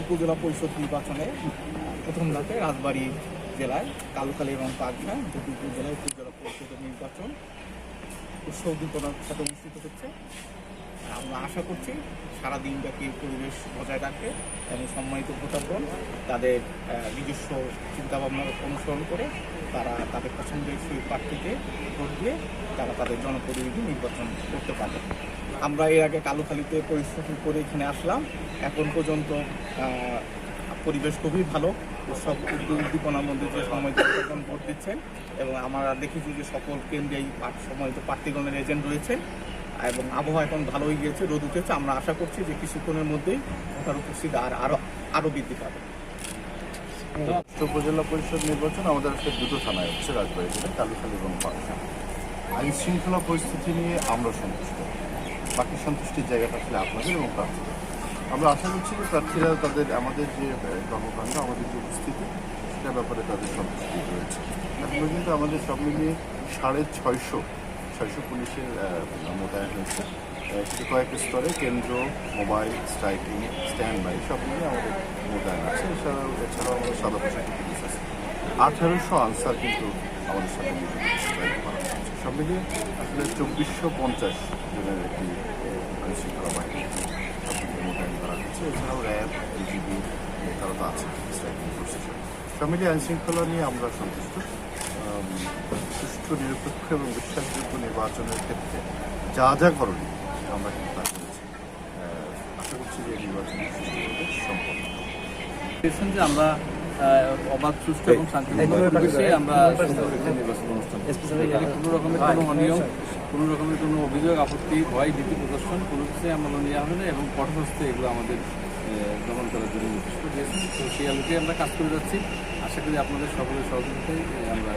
উপজেলা পরিষদ নির্বাচনে প্রথম ধাপে রাজবাড়ি জেলায় কালুকালী এবং পাগনা দুটি উপজেলায় উপজেলা পরিষদের নির্বাচন উৎসবদীপনার সাথে অনুষ্ঠিত হচ্ছে। আমরা আশা করছি সারাদিন ব্যাপী পরিবেশ বজায় রাখবে এবং সম্মানিত ভোটারগণ তাদের নিজস্ব চিন্তাভাবনা অনুসরণ করে তারা তাদের পছন্দের সেই প্রার্থীকে ভোট দিয়ে তারা তাদের জনপ্রতিনিধি নির্বাচন করতে পারবে। আমরা এর আগে কালুখালীতে পরিশ্রম করে এখানে আসলাম। এখন পর্যন্ত পরিবেশ খুবই ভালো। উৎসব উদ্দীপনার মধ্যে যে সময় ভোট দিচ্ছেন এবং আমরা দেখেছি যে সকল কেন্দ্রেই সময়ত প্রার্থীগণের এজেন্ট রয়েছেন। এবং আবহাওয়া এখন ভালো হয়ে গিয়েছে, রোদ উঠেছে। আমরা আশা করছি যে কিছুক্ষণের মধ্যেই ভোটার উপস্থিতি আর আরও আরও বৃদ্ধি পাবে। উপজেলা পরিষদ নির্বাচন আমাদের একটা দুটো থানায় হচ্ছে, রাজবাড়ী জেলা কালুখালী এবং আইন শৃঙ্খলা পরিস্থিতি নিয়ে আমরা সন্তুষ্ট। বাকি সন্তুষ্টির জায়গাটা আসলে আপনাদের এবং প্রার্থীদের। আমরা আশা করছি যে প্রার্থীরা তাদের, আমাদের যে কর্মকাণ্ড, আমাদের যে উপস্থিতি, সেটার ব্যাপারে তাদের সন্তুষ্টি রয়েছে। এখন পর্যন্ত আমাদের সব মিলিয়ে সাড়ে ছয়শো ছয়শো পুলিশের মোতায়েন হয়েছে। আহ, কিছু কয়েক স্তরে কেন্দ্র মোবাইল স্ট্রাইকিং স্ট্যান্ড বাই সব মিলিয়ে আমাদের মোতায়েন আছে। এছাড়াও এছাড়াও আমাদের সাদা পোশাকি পুলিশ আছে। আঠারোশো আনসার কিন্তু আমাদের সাথে। সব মিলিয়ে আসলে চব্বিশশো পঞ্চাশ জনের একটি আহ, আইন শৃঙ্খলা বাহিনী মোতায়েন করা হয়েছে। এছাড়াও র্যাব বিজিবি তারা তো আছে স্ট্রাইকিং প্রসেসর সব মিলিয়ে আইনশৃঙ্খলা নিয়ে আমরা সন্তুষ্ট। নিরপেক্ষ এবং বিশ্বাসযোগ্য নির্বাচনের ক্ষেত্রে যা যা করণীয় আমরা কিন্তু তা করেছি? আশা করছি যে নির্বাচন সম্পন্ন। পেয়েছেন যে আমরা অবাধ সুষ্ঠু এবং শান্তিপূর্ণ পরিবেশে আমরা নির্বাচন অনুষ্ঠান। কোনো রকমের কোনো অনিয়ম কোনো রকমের কোনো অভিযোগ আপত্তি ভয় ভীতি প্রদর্শন কোনো কিছুই আমরা নেওয়া হবে না এবং কঠোরস্থে এগুলো আমাদের দমন করার জন্য দিয়েছেন। তো সেই আলোকে আমরা কাজ করে যাচ্ছি। আশা করি আপনাদের সকলের সহযোগিতায় আমরা।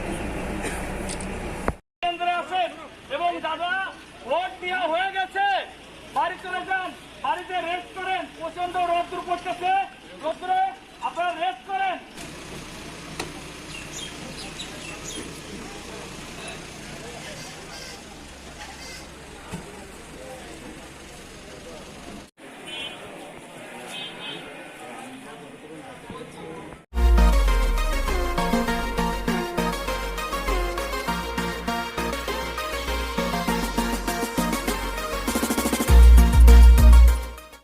যান বাড়িতে রেস্ট করেন। প্রচণ্ড রোদ্র পড়তেছে। রোদ্রে আপনারা রেস্ট করেন।